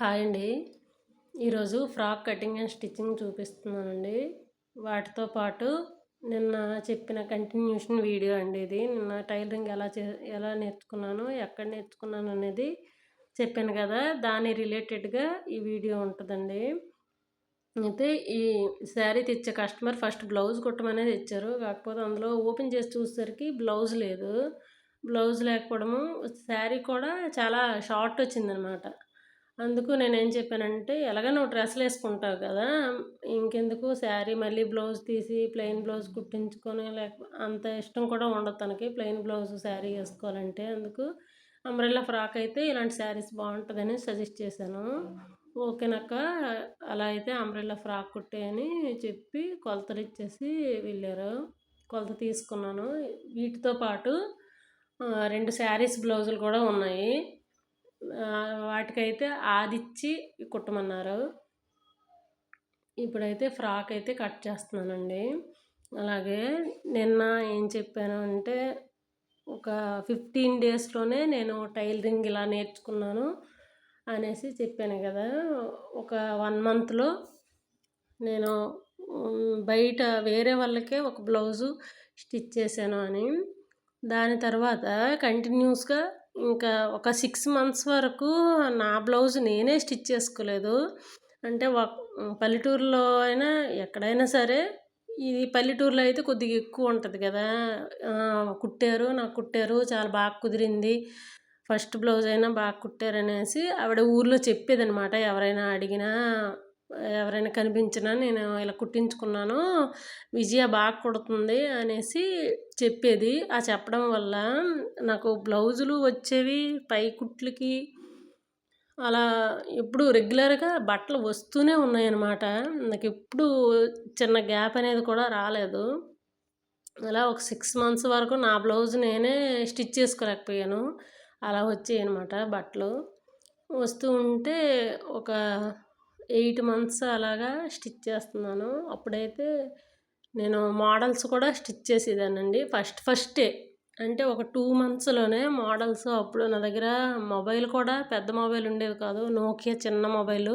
Hi అండి. ఈరోజు frock cutting and stitching చూపిస్తున్నానండి. వాటితో పాటు నిన్న చెప్పిన కంటిన్యూషన్ వీడియో అండి ఇది. నిన్న టైలరింగ్ ఎలా చే ఎలా నేర్చుకున్నాను ఎక్కడ నేర్చుకున్నాను అనేది చెప్పాను కదా. దాని రిలేటెడ్గా ఈ వీడియో ఉంటుందండి. అయితే ఈ శారీ తెచ్చే కస్టమర్ ఫస్ట్ బ్లౌజ్ కుట్టమనేది ఇచ్చారు కాకపోతే అందులో ఓపెన్ చేసి చూసేసరికి బ్లౌజ్ లేదు. బ్లౌజ్ లేకపోవడము శారీ కూడా చాలా షార్ట్ వచ్చిందనమాట. అందుకు నేనేం చెప్పానంటే ఎలాగ నువ్వు డ్రెస్సులు వేసుకుంటావు కదా ఇంకెందుకు శారీ మళ్ళీ బ్లౌజ్ తీసి ప్లెయిన్ బ్లౌజ్ కుట్టించుకొని లేక అంత ఇష్టం కూడా ఉండదు తనకి ప్లెయిన్ బ్లౌజ్ శారీ వేసుకోవాలంటే. అందుకు అంబ్రెల్లా ఫ్రాక్ అయితే ఇలాంటి శారీస్ బాగుంటుందని సజెస్ట్ చేశాను. ఓకేనాక అలా అయితే అంబ్రెల్లా ఫ్రాక్ కుట్టేయని చెప్పి కొలతలు ఇచ్చేసి వెళ్ళారు. కొలత తీసుకున్నాను. వీటితో పాటు రెండు శారీస్ బ్లౌజులు కూడా ఉన్నాయి. వాటికైతే ఆదిచ్చి కుట్టమన్నారు. ఇప్పుడైతే ఫ్రాక్ అయితే కట్ చేస్తున్నానండి. అలాగే నిన్న ఏం చెప్పాను అంటే ఒక ఫిఫ్టీన్ డేస్లోనే నేను టైలరింగ్ ఇలా నేర్చుకున్నాను అనేసి చెప్పాను కదా. ఒక వన్ మంత్లో నేను బయట వేరే వాళ్ళకే ఒక బ్లౌజు స్టిచ్ చేశాను అని. దాని తర్వాత కంటిన్యూస్గా ఇంకా ఒక సిక్స్ మంత్స్ వరకు నా బ్లౌజ్ నేనే స్టిచ్ చేసుకోలేదు. అంటే పల్లెటూరులో అయినా ఎక్కడైనా సరే ఇది పల్లెటూరులో అయితే కొద్దిగా ఎక్కువ ఉంటుంది కదా. కుట్టారు నాకు కుట్టారు చాలా బాగా కుదిరింది. ఫస్ట్ బ్లౌజ్ అయినా బాగా కుట్టారు అనేసి ఆవిడ ఊర్లో చెప్పేదనమాట ఎవరైనా అడిగినా ఎవరైనా కనిపించినా నేను ఇలా కుట్టించుకున్నాను విజయ బాగా కుడుతుంది అనేసి చెప్పేది. ఆ చెప్పడం వల్ల నాకు బ్లౌజులు వచ్చేవి పై కుట్లకి అలా ఎప్పుడు రెగ్యులర్గా బట్టలు వస్తూనే ఉన్నాయన్నమాట. నాకు ఎప్పుడు చిన్న గ్యాప్ అనేది కూడా రాలేదు. అలా ఒక సిక్స్ మంత్స్ వరకు నా బ్లౌజ్ నేనే స్టిచ్ చేసుకోలేకపోయాను. అలా వచ్చాయి అనమాట బట్టలు. వస్తూ ఉంటే ఒక ఎయిట్ మంత్స్ అలాగా స్టిచ్ చేస్తున్నాను. అప్పుడైతే నేను మోడల్స్ కూడా స్టిచ్ చేసేదానండి ఫస్ట్ ఫస్టే అంటే ఒక టూ మంత్స్లోనే మోడల్స్ అప్పుడు నా దగ్గర మొబైల్ కూడా పెద్ద మొబైల్ ఉండేది కాదు. నోకియా చిన్న మొబైల్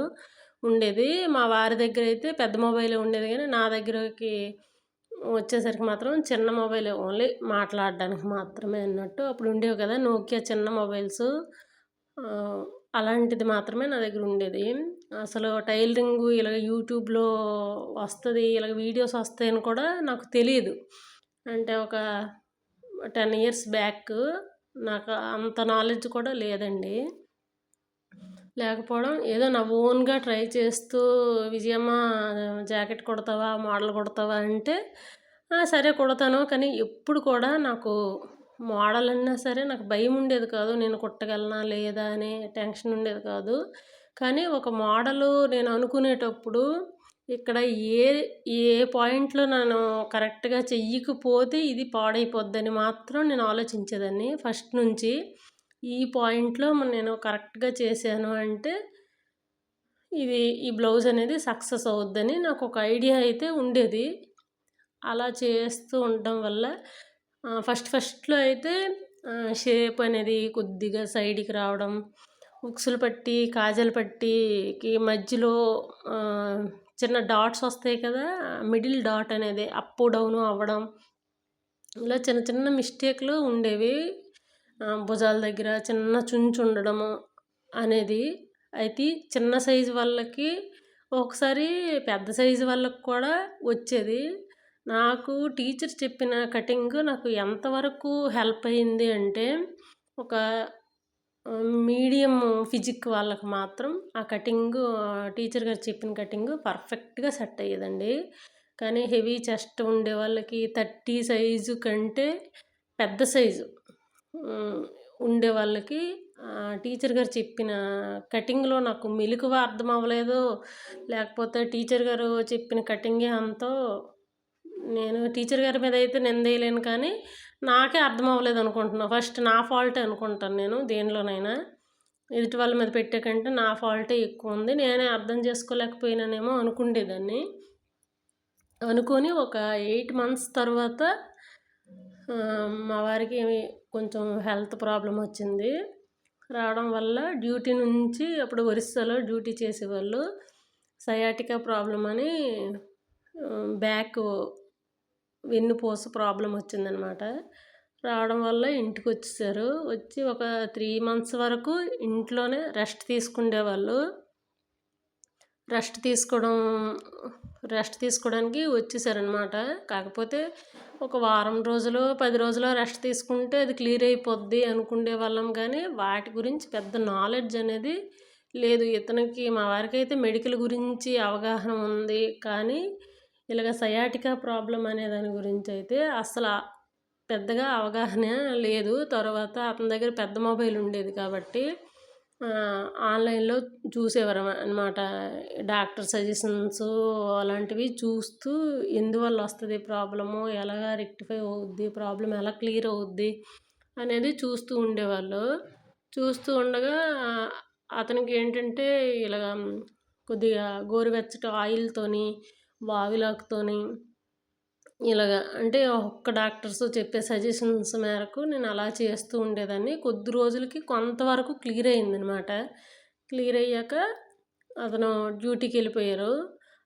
ఉండేది. మా వారి దగ్గర అయితే పెద్ద మొబైలే ఉండేది కానీ నా దగ్గరకి వచ్చేసరికి మాత్రం చిన్న మొబైల్ ఓన్లీ మాట్లాడడానికి మాత్రమే అన్నట్టు అప్పుడు ఉండేవి కదా నోకియా చిన్న మొబైల్స్. అలాంటిది మాత్రమే నా దగ్గర ఉండేది. అసలు టైలరింగ్ ఇలాగ యూట్యూబ్లో వస్తుంది ఇలాగ వీడియోస్ వస్తాయని కూడా నాకు తెలియదు అంటే ఒక టెన్ ఇయర్స్ బ్యాక్ నాకు అంత నాలెడ్జ్ కూడా లేదండి. లేకపోవడం ఏదో నా ఓన్గా ట్రై చేస్తూ విజయమ్మ జాకెట్ కుడతావా మోడల్ కుడతావా అంటే సరే కుడతాను. కానీ ఎప్పుడు కూడా నాకు మోడల్ అన్నా సరే నాకు భయం ఉండేది కాదు. నేను కుట్టగలనా లేదా అనే టెన్షన్ ఉండేది కాదు. కానీ ఒక మోడలు నేను అనుకునేటప్పుడు ఇక్కడ ఏ ఏ పాయింట్లో నేను కరెక్ట్గా చెయ్యకపోతే ఇది పాడైపోద్దని మాత్రం నేను ఆలోచించేదాన్ని. ఫస్ట్ నుంచి ఈ పాయింట్లో నేను కరెక్ట్గా చేశాను అంటే ఇది ఈ బ్లౌజ్ అనేది సక్సెస్ అవుద్దని నాకు ఒక ఐడియా అయితే ఉండేది. అలా చేస్తూ ఉండడం వల్ల ఫస్ట్ ఫస్ట్లో అయితే షేప్ అనేది కొద్దిగా సైడ్కి రావడం ఉక్సులు పట్టి కాజల్ పట్టికి మధ్యలో చిన్న డాట్స్ వస్తాయి కదా మిడిల్ డాట్ అనేది అప్ డౌను అవ్వడం ఇలా చిన్న చిన్న మిస్టేక్లు ఉండేవి భుజాల దగ్గర చిన్న చుంచు ఉండడము అనేది. అయితే చిన్న సైజు వాళ్ళకి ఒకసారి పెద్ద సైజు వాళ్ళకి కూడా వచ్చేది. నాకు టీచర్ చెప్పిన కటింగ్ నాకు ఎంతవరకు హెల్ప్ అయింది అంటే ఒక మీడియం ఫిజిక్ వాళ్ళకి మాత్రం ఆ కటింగ్ టీచర్ గారు చెప్పిన కటింగ్ పర్ఫెక్ట్గా సెట్ అయ్యేదండి. కానీ హెవీ చెస్ట్ ఉండే వాళ్ళకి థర్టీ సైజు కంటే పెద్ద సైజు ఉండే వాళ్ళకి టీచర్ గారు చెప్పిన కటింగ్లో నాకు మెలకువ అర్థం అవ్వలేదు. లేకపోతే టీచర్ గారు చెప్పిన కటింగే అంతో నేను టీచర్ గారి మీద అయితే నిందేయలేను కానీ నాకే అర్థం అవ్వలేదు అనుకుంటున్నాను ఫస్ట్ నా ఫాల్టే అనుకుంటాను నేను దేనిలోనైనా. ఎదుటి వాళ్ళ మీద పెట్టే కంటే నా ఫాల్టే ఎక్కువ ఉంది. నేనే అర్థం చేసుకోలేకపోయినానేమో అనుకుండేదాన్ని. అనుకొని ఒక ఎయిట్ మంత్స్ తర్వాత మా వారికి కొంచెం హెల్త్ ప్రాబ్లం వచ్చింది. రావడం వల్ల డ్యూటీ నుంచి అప్పుడు ఒరిస్సాలో డ్యూటీ చేసేవాళ్ళు. సయాటికా ప్రాబ్లం అని బ్యాక్ వెన్నుపూస ప్రాబ్లం వచ్చిందనమాట. రావడం వల్ల ఇంటికి వచ్చేసారు వచ్చి ఒక త్రీ మంత్స్ వరకు ఇంట్లోనే రెస్ట్ తీసుకుండేవాళ్ళు. రెస్ట్ తీసుకోవడం రెస్ట్ తీసుకోవడానికి వచ్చేసారనమాట. కాకపోతే ఒక వారం రోజులు పది రోజులు రెస్ట్ తీసుకుంటే అది క్లియర్ అయిపోద్ది అనుకునే వాళ్ళం కానీ వాటి గురించి పెద్ద నాలెడ్జ్ అనేది లేదు. ఇతనికి మా వారికి అయితే మెడికల్ గురించి అవగాహన ఉంది. కానీ ఇలాగ సయాటికా ప్రాబ్లం అనే దాని గురించి అయితే అసలు పెద్దగా అవగాహన లేదు. తర్వాత అతని దగ్గర పెద్ద మొబైల్ ఉండేది కాబట్టి ఆన్లైన్లో చూసేవారు అనమాట డాక్టర్ సజెషన్స్ అలాంటివి చూస్తూ ఎందువల్ల వస్తుంది ప్రాబ్లము ఎలా రెక్టిఫై అవుద్ది ప్రాబ్లం ఎలా క్లియర్ అవుద్ది అనేది చూస్తూ ఉండేవాళ్ళు. చూస్తూ ఉండగా అతనికి ఏంటంటే ఇలాగ కొద్దిగా గోరువెచ్చటి ఆయిల్తోని వావిలాకుతోని ఇలాగ అంటే ఒక్క డాక్టర్స్ చెప్పే సజెషన్స్ మేరకు నేను అలా చేస్తూ ఉండేదాన్ని. కొద్ది రోజులకి కొంతవరకు క్లియర్ అయిందనమాట. క్లియర్ అయ్యాక అతను డ్యూటీకి వెళ్ళిపోయారు.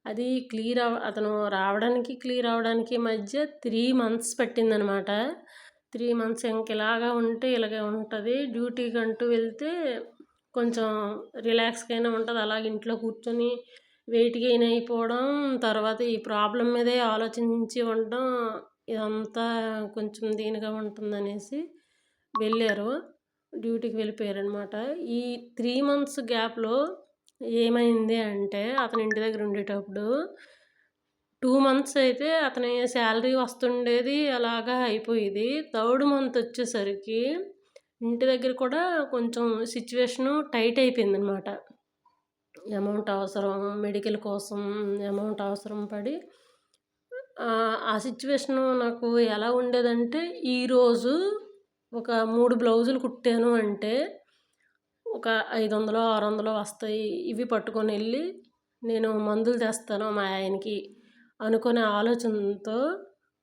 అది క్లియర్ అవ అతను రావడానికి క్లియర్ అవ్వడానికి మధ్య త్రీ మంత్స్ పట్టిందనమాట. త్రీ మంత్స్ ఇంక ఇలాగా ఉంటే ఇలాగే ఉంటుంది. డ్యూటీకి అంటూ వెళ్తే కొంచెం రిలాక్స్గా అయినా ఉంటుంది. అలాగే ఇంట్లో కూర్చొని వెయిట్ గెయిన్ అయిపోవడం తర్వాత ఈ ప్రాబ్లం మీదే ఆలోచించి ఉండడం ఇదంతా కొంచెం దీనిగా ఉంటుందనేసి వెళ్ళారు. డ్యూటీకి వెళ్ళిపోయారనమాట ఈ త్రీ మంత్స్ గ్యాప్లో ఏమైంది అంటే అతని ఇంటి దగ్గర ఉండేటప్పుడు టూ మంత్స్ అయితే అతని శాలరీ వస్తుండేది అలాగా అయిపోయేది. థర్డ్ మంత్ వచ్చేసరికి ఇంటి దగ్గర కూడా కొంచెం సిచ్యువేషను టైట్ అయిపోయింది అనమాట అమౌంట్ అవసరం మెడికల్ కోసం అమౌంట్ అవసరం పడి ఆ సిచ్యువేషను నాకు ఎలా ఉండేదంటే ఈరోజు ఒక మూడు బ్లౌజులు కుట్టాను అంటే ఒక ఐదు వందలు ఆరు వందలు వస్తాయి. ఇవి పట్టుకొని వెళ్ళి నేను మందులు తెస్తాను మా ఆయనకి అనుకునే ఆలోచనతో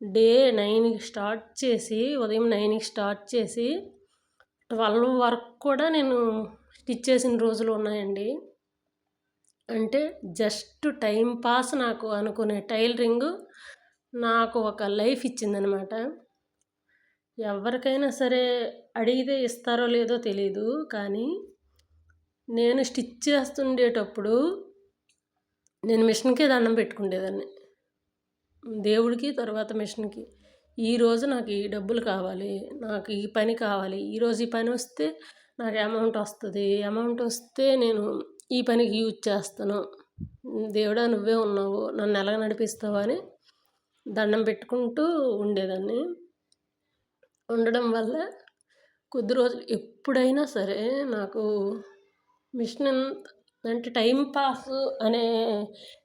డే నైన్కి స్టార్ట్ చేసి ఉదయం నైన్కి స్టార్ట్ చేసి ట్వెల్వ్ వరకు కూడా నేను స్టిచ్ చేసిన రోజులు ఉన్నాయండి. అంటే జస్ట్ టైం పాస్ నాకు అనుకునే టైలరింగ్ నాకు ఒక లైఫ్ ఇచ్చిందనమాట. ఎవరికైనా సరే అడిగితే ఇస్తారో లేదో తెలీదు కానీ నేను స్టిచ్ చేస్తుండేటప్పుడు నేను మిషన్కే దండం పెట్టుకుండేదాన్ని. దేవుడికి తర్వాత మిషన్కి. ఈరోజు నాకు ఈ డబ్బులు కావాలి నాకు ఈ పని కావాలి ఈరోజు ఈ పని వస్తే నాకు అమౌంట్ వస్తుంది అమౌంట్ వస్తే నేను ఈ పనికి యూజ్ చేస్తాను. దేవుడా నువ్వే ఉన్నావు. నన్ను ఎలా నడిపిస్తావు అని దండం పెట్టుకుంటూ ఉండేదాన్ని. ఉండడం వల్ల కొద్ది రోజులు ఎప్పుడైనా సరే నాకు మిషన్ అంటే టైం పాస్ అనే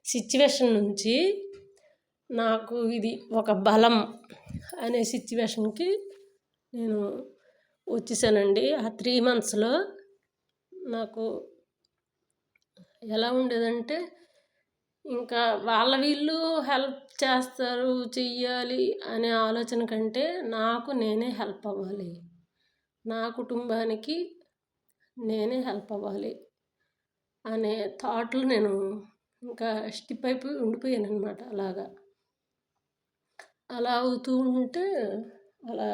సిచ్యువేషన్ నుంచి నాకు ఇది ఒక బలం అనే సిచ్యువేషన్కి నేను వచ్చేసానండి. ఆ త్రీ మంత్స్లో నాకు ఎలా ఉండేదంటే ఇంకా వాళ్ళ వీళ్ళు హెల్ప్ చేస్తారు చెయ్యాలి అనే ఆలోచన కంటే నాకు నేనే హెల్ప్ అవ్వాలి. నా కుటుంబానికి నేనే హెల్ప్ అవ్వాలి అనే థాట్లు నేను ఇంకా స్టిప్ అయిపోయి ఉండిపోయాను అనమాట అలాగా. అలా అవుతూ ఉంటే అలా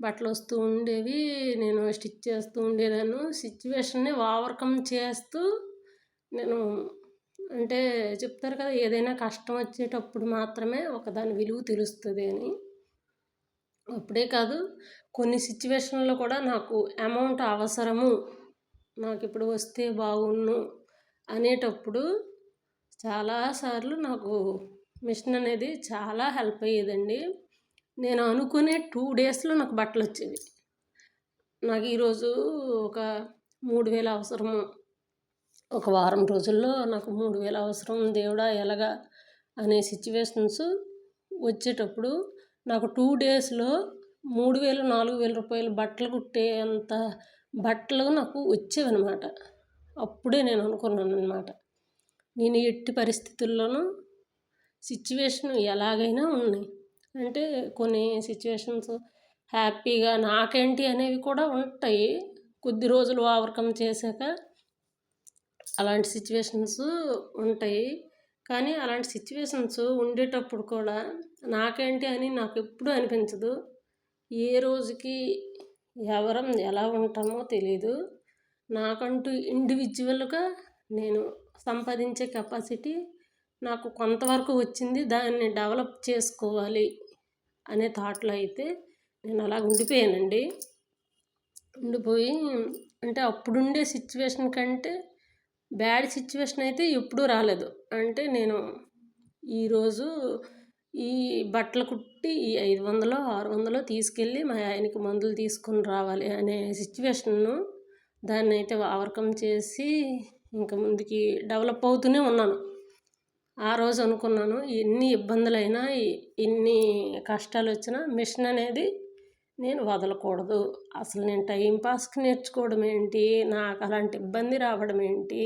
బట్టలు వస్తూ ఉండేవి నేను స్టిచ్ చేస్తూ ఉండేదాన్ని. సిచ్యువేషన్ని ఓవర్కమ్ చేస్తూ నేను అంటే చెప్తారు కదా ఏదైనా కష్టం వచ్చేటప్పుడు మాత్రమే ఒక దాని విలువ తెలుస్తుంది అని. అప్పుడే కాదు కొన్ని సిచ్యువేషన్లో కూడా నాకు అమౌంట్ అవసరము నాకు ఇప్పుడు వస్తే బాగుండు అనేటప్పుడు చాలాసార్లు నాకు మిషన్ అనేది చాలా హెల్ప్ అయ్యేదండి. నేను అనుకునే టూ డేస్లో నాకు బట్టలు వచ్చేవి నాకు ఈరోజు ఒక మూడు వేలు అవసరము. ఒక వారం రోజుల్లో నాకు మూడు వేలు అవసరం దేవుడా ఎలాగా అనే సిచ్యువేషన్స్ వచ్చేటప్పుడు నాకు టూ డేస్లో మూడు వేలు నాలుగు వేల రూపాయలు బట్టలు కుట్టే అంత బట్టలు నాకు వచ్చేవన్నమాట. అప్పుడే నేను అనుకున్నాను అనమాట నేను ఎట్టి పరిస్థితుల్లోనూ సిచ్యువేషన్ ఎలాగైనా ఉన్నాయి. అంటే కొన్ని సిచ్యువేషన్స్ హ్యాపీగా నాకేంటి అనేవి కూడా ఉంటాయి. కొద్ది రోజులు ఓవర్కమ్ చేశాక అలాంటి సిచ్యువేషన్స్ ఉంటాయి. కానీ అలాంటి సిచ్యువేషన్స్ ఉండేటప్పుడు కూడా నాకేంటి అని నాకు ఎప్పుడూ అనిపించదు. ఏ రోజుకి ఎవరం ఎలా ఉంటామో తెలీదు. నాకంటూ ఇండివిజువల్గా నేను సంపాదించే కెపాసిటీ నాకు కొంతవరకు వచ్చింది. దాన్ని డెవలప్ చేసుకోవాలి అనే థాట్లో అయితే నేను అలా ఉండిపోయానండి. ఉండిపోయి అంటే అప్పుడుండే సిచ్యువేషన్ కంటే బ్యాడ్ సిచ్యువేషన్ అయితే ఎప్పుడూ రాలేదు. అంటే నేను ఈరోజు ఈ బట్టలు కుట్టి ఈ ఐదు వందలు ఆరు వందలు తీసుకెళ్ళి మా ఆయనకి మందులు తీసుకొని రావాలి అనే సిచ్యువేషన్ను దాన్ని అయితే ఓవర్కమ్ చేసి ఇంకా ముందుకి డెవలప్ అవుతూనే ఉన్నాను. ఆ రోజు అనుకున్నాను ఎన్ని ఇబ్బందులైనా ఎన్ని కష్టాలు వచ్చినా మిషన్ అనేది నేను వదలకూడదు. అసలు నేను టైం పాస్కి నేర్చుకోవడం ఏంటి? నాకు అలాంటి ఇబ్బంది రావడం ఏంటి?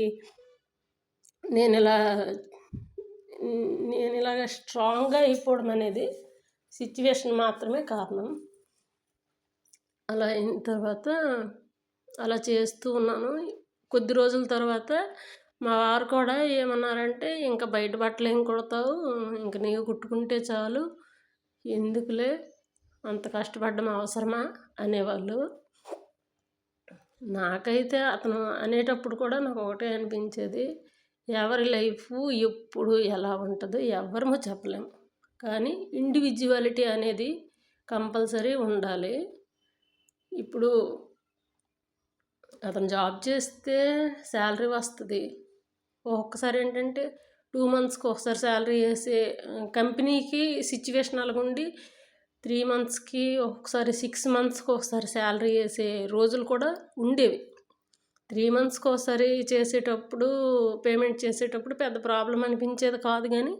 నేను ఇలా నేను ఇలాగ స్ట్రాంగ్గా అయిపోవడం అనేది సిచ్యువేషన్ మాత్రమే కారణం. అలా అయిన తర్వాత అలా చేస్తూ ఉన్నాను. కొద్ది రోజుల తర్వాత మా వారు కూడా ఏమన్నారంటే ఇంకా బయట బట్టలు ఏం కుడతావు ఇంక నీవు కుట్టుకుంటే చాలు. ఎందుకులే? అంత కష్టపడడం అవసరమా? అనేవాళ్ళు. నాకైతే అతను అనేటప్పుడు కూడా నాకు ఒకటే అనిపించేది. ఎవరి లైఫ్ ఎప్పుడు ఎలా ఉంటుందో ఎవరమో చెప్పలేము కానీ ఇండివిజువాలిటీ అనేది కంపల్సరీ ఉండాలి. ఇప్పుడు అతను జాబ్ చేస్తే శాలరీ వస్తుంది. ఒక్కసారి ఏంటంటే టూ మంత్స్కి ఒకసారి శాలరీ వేసే కంపెనీకి సిచ్యువేషన్ అలాగుండి త్రీ మంత్స్కి ఒకసారి సిక్స్ మంత్స్కి ఒకసారి శాలరీ వేసే రోజులు కూడా ఉండేవి. త్రీ మంత్స్కి ఒకసారి చేసేటప్పుడు పేమెంట్ చేసేటప్పుడు పెద్ద ప్రాబ్లం అనిపించేది కాదు కానీ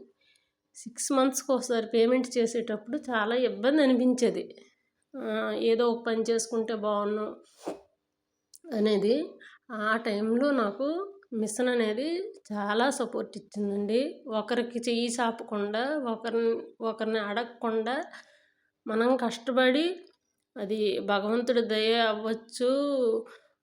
సిక్స్ మంత్స్కి ఒకసారి పేమెంట్ చేసేటప్పుడు చాలా ఇబ్బంది అనిపించేది. ఏదో ఒక పని చేసుకుంటే బాగున్నాం అనేది. ఆ టైంలో నాకు మిషన్ అనేది చాలా సపోర్ట్ ఇచ్చిందండి. ఒకరికి చెయ్యి చాపకుండా ఒకరిని ఒకరిని అడగకుండా మనం కష్టపడి అది భగవంతుడి దయ అవ్వచ్చు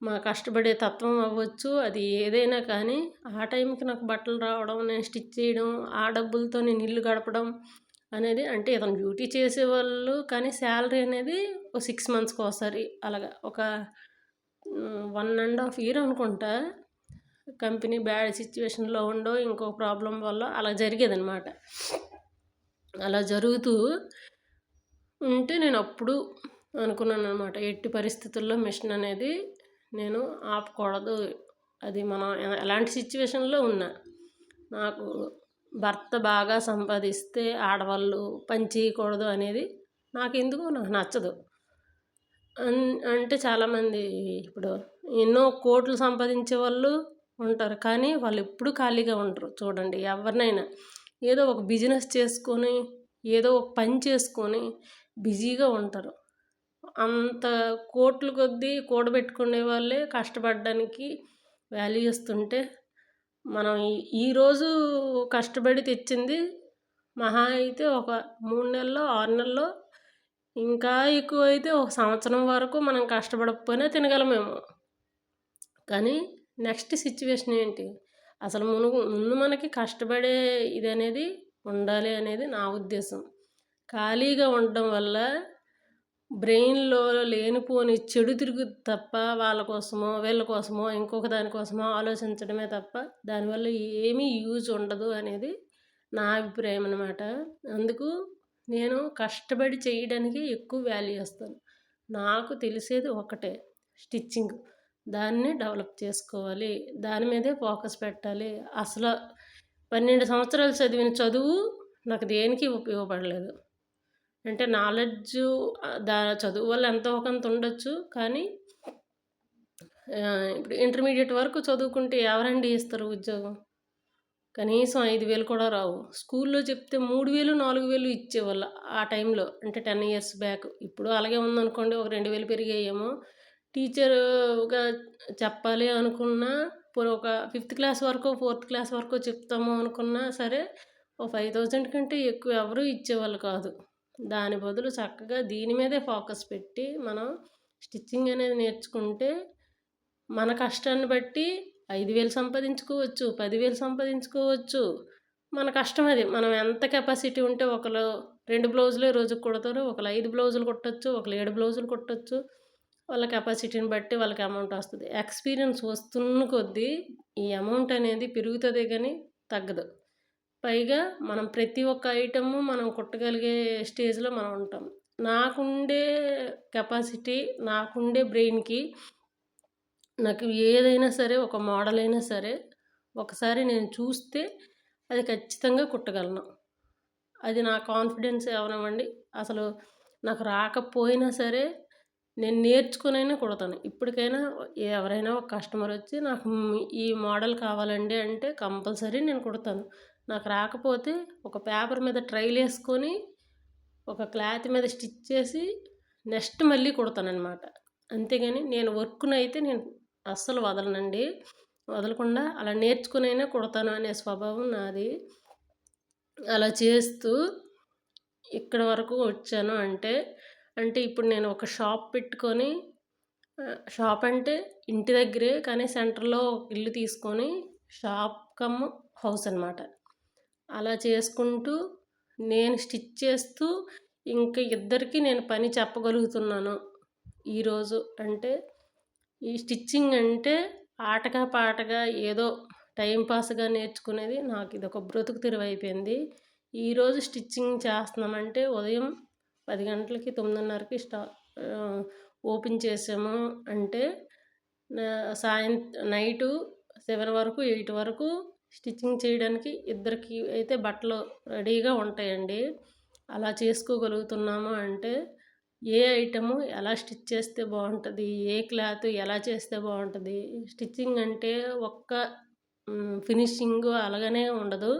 మా కష్టపడే తత్వం అవ్వచ్చు అది ఏదైనా కానీ ఆ టైంకి నాకు బట్టలు రావడం నేను స్టిచ్ చేయడం ఆ డబ్బులతో నేను ఇల్లు గడపడం అనేది అంటే ఇతను డ్యూటీ చేసేవాళ్ళు కానీ శాలరీ అనేది ఒక సిక్స్ మంత్స్కి ఒకసారి అలాగా ఒక వన్ అండ్ హాఫ్ ఇయర్ అనుకుంటా. కంపెనీ బ్యాడ్ సిచ్యువేషన్లో ఉండో ఇంకో ప్రాబ్లం వల్ల అలా జరిగేదనమాట అలా జరుగుతూ ఉంటే నేను అప్పుడు అనుకున్నాను అనమాట ఎట్టి పరిస్థితుల్లో మిషన్ అనేది నేను ఆపకూడదు. అది మనం ఎలాంటి సిచ్యువేషన్లో ఉన్నా. నాకు భర్త బాగా సంపాదిస్తే ఆడవాళ్ళు పని చేయకూడదు అనేది నాకు ఎందుకు నాకు నచ్చదు. అన్ అంటే చాలామంది ఇప్పుడు ఎన్నో కోట్లు సంపాదించే వాళ్ళు ఉంటారు. కానీ వాళ్ళు ఎప్పుడు ఖాళీగా ఉంటారు చూడండి ఎవరినైనా. ఏదో ఒక బిజినెస్ చేసుకొని ఏదో ఒక పని చేసుకొని బిజీగా ఉంటారు. అంత కోట్లు కొద్దీ కూడబెట్టుకునే వాళ్ళే కష్టపడడానికి వాల్యూ ఇస్తుంటే మనం ఈరోజు కష్టపడి తెచ్చింది మహా అయితే ఒక మూడు నెలల్లో ఆరు నెలల్లో ఇంకా ఎక్కువ అయితే ఒక సంవత్సరం వరకు మనం కష్టపడకపోయినా తినగలమేమో కానీ నెక్స్ట్ సిచ్యువేషన్ ఏంటి? అసలు మునుగు ముందు మనకి కష్టపడే ఇది అనేది ఉండాలి అనేది నా ఉద్దేశం. ఖాళీగా ఉండడం వల్ల బ్రెయిన్లో లేనిపోని చెడు తిరుగు తప్ప వాళ్ళ కోసమో వీళ్ళ కోసమో ఇంకొక దానికోసమో ఆలోచించడమే తప్ప దానివల్ల ఏమీ యూజ్ ఉండదు అనేది నా అభిప్రాయం అనమాట అందుకు నేను కష్టపడి చేయడానికి ఎక్కువ వాల్యూ ఇస్తాను. నాకు తెలిసేది ఒకటే స్టిచ్చింగ్. దాన్ని డెవలప్ చేసుకోవాలి. దాని మీదే ఫోకస్ పెట్టాలి. అసలు పన్నెండు సంవత్సరాలు చదివిన చదువు నాకు దేనికి ఉపయోగపడలేదు. అంటే నాలెడ్జ్ దా చదువు వల్ల ఎంతో కొంత ఉండొచ్చు. కానీ ఇప్పుడు ఇంటర్మీడియట్ వరకు చదువుకుంటే ఎవరండి ఇస్తారు ఉద్యోగం? కనీసం ఐదు వేలు కూడా రావు. స్కూల్లో చెప్తే మూడు వేలు నాలుగు వేలు ఇచ్చేవాళ్ళు ఆ టైంలో. అంటే టెన్ ఇయర్స్ బ్యాక్. ఇప్పుడు అలాగే ఉందనుకోండి ఒక రెండు వేలు పెరిగాయేమో. టీచర్గా చెప్పాలి అనుకున్నా ఒక ఫిఫ్త్ క్లాస్ వరకు ఫోర్త్ క్లాస్ వరకు చెప్తాము అనుకున్నా సరే ఒక ఫైవ్ థౌజండ్ కంటే ఎక్కువ ఎవరు ఇచ్చేవాళ్ళు కాదు. దాని బదులు చక్కగా దీని మీదే ఫోకస్ పెట్టి మనం స్టిచ్చింగ్ అనేది నేర్చుకుంటే మన కష్టాన్ని బట్టి ఐదు వేలు సంపాదించుకోవచ్చు పదివేలు సంపాదించుకోవచ్చు. మన కష్టం అది. మనం ఎంత కెపాసిటీ ఉంటే ఒకరు రెండు బ్లౌజులే రోజుకి కుడతారు? ఒకరు ఐదు బ్లౌజులు కుట్టచ్చు ఒకరు ఏడు బ్లౌజులు కుట్టచ్చు. వాళ్ళ కెపాసిటీని బట్టి వాళ్ళకి అమౌంట్ వస్తుంది. ఎక్స్పీరియన్స్ వస్తున్న కొద్దీ ఈ అమౌంట్ అనేది పెరుగుతుంది కానీ తగ్గదు. పైగా మనం ప్రతి ఒక్క ఐటము మనం కుట్టగలిగే స్టేజ్లో మనం ఉంటాం. నాకుండే కెపాసిటీ నాకుండే బ్రెయిన్కి నాకు ఏదైనా సరే ఒక మోడల్ అయినా సరే ఒకసారి నేను చూస్తే అది ఖచ్చితంగా కుట్టగలను. అది నా కాన్ఫిడెన్స్ అవనివ్వండి అసలు నాకు రాకపోయినా సరే నేను నేర్చుకునైనా కుడతాను. ఇప్పటికైనా ఎవరైనా ఒక కస్టమర్ వచ్చి నాకు ఈ మోడల్ కావాలండి అంటే కంపల్సరీ నేను కుడతాను. నాకు రాకపోతే ఒక పేపర్ మీద ట్రైల్ వేసుకొని ఒక క్లాత్ మీద స్టిచ్ చేసి నెక్స్ట్ మళ్ళీ కుడతానమాట అంతేగాని నేను వర్క్ను అయితే నేను అస్సలు వదలనండి. వదలకుండా అలా నేర్చుకునైనా కుడతాను అనే స్వభావం నాది. అలా చేస్తూ ఇక్కడ వరకు వచ్చాను అంటే అంటే ఇప్పుడు నేను ఒక షాప్ పెట్టుకొని షాప్ అంటే ఇంటి దగ్గరే కానీ సెంటర్లో ఇల్లు తీసుకొని షాప్ కమ్ హౌస్ అనమాట అలా చేసుకుంటూ నేను స్టిచ్ చేస్తూ ఇంకా ఇద్దరికి నేను పని చెప్పగలుగుతున్నాను. ఈరోజు అంటే ఈ స్టిచ్చింగ్ అంటే ఆటగా పాటగా ఏదో టైంపాస్గా నేర్చుకునేది నాకు ఇది ఒక బ్రతుకు తెరువు అయిపోయింది ఈరోజు స్టిచ్చింగ్ చేస్తున్నామంటే ఉదయం పది గంటలకి తొమ్మిదిన్నరకి స్టా ఓపెన్ చేసాము అంటే సాయం నైటు సెవెన్ వరకు ఎయిట్ వరకు స్టిచ్చింగ్ చేయడానికి ఇద్దరికి అయితే బట్టలు రెడీగా ఉంటాయండి. అలా చేసుకోగలుగుతున్నాము అంటే ఏ ఐటము ఎలా స్టిచ్ చేస్తే బాగుంటుంది ఏ క్లాత్ ఎలా చేస్తే బాగుంటుంది స్టిచ్చింగ్ అంటే ఒక్క ఫినిషింగ్ అలాగనే ఉండదు.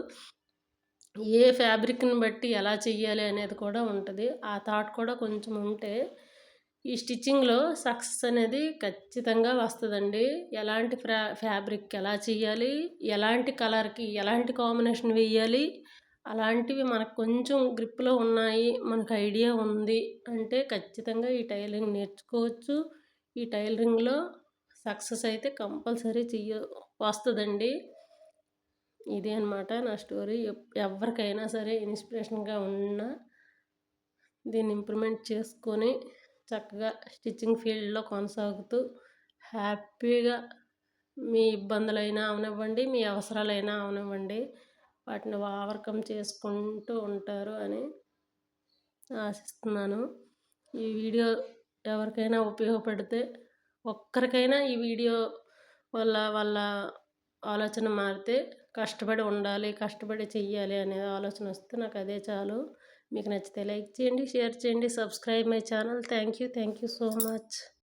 ఏ ఫ్యాబ్రిక్ని బట్టి ఎలా చెయ్యాలి అనేది కూడా ఉంటుంది. ఆ థాట్ కూడా కొంచెం ఉంటే ఈ స్టిచ్చింగ్లో సక్సెస్ అనేది ఖచ్చితంగా వస్తుందండి. ఎలాంటి ఫ్రా ఫ్యాబ్రిక్ ఎలా చేయాలి ఎలాంటి కలర్కి ఎలాంటి కాంబినేషన్ వేయాలి అలాంటివి మనకు కొంచెం గ్రిప్లో ఉన్నాయి మనకు ఐడియా ఉంది అంటే ఖచ్చితంగా ఈ టైలరింగ్ నేర్చుకోవచ్చు. ఈ టైలరింగ్లో సక్సెస్ అయితే కంపల్సరీ చెయ్య వస్తుందండి. ఇదే అనమాట నా స్టోరీ. ఎవరికైనా సరే ఇన్స్పిరేషన్గా ఉన్నా దీన్ని ఇంప్రూవ్మెంట్ చేసుకొని చక్కగా స్టిచ్చింగ్ ఫీల్డ్లో కొనసాగుతూ హ్యాపీగా మీ ఇబ్బందులైనా అవనివ్వండి మీ అవసరాలైనా అవనివ్వండి. వాటిని ఓవర్కమ్ చేసుకుంటూ ఉంటారు అని ఆశిస్తున్నాను. ఈ వీడియో ఎవరికైనా ఉపయోగపడితే ఒక్కరికైనా ఈ వీడియో వల్ల వాళ్ళ ఆలోచన మారితే కష్టపడి ఉండాలి కష్టపడి చెయ్యాలి అనే ఆలోచన వస్తే నాకు అదే చాలు. మీకు నచ్చితే లైక్ చేయండి షేర్ చేయండి subscribe my channel. Thank you thank you so much.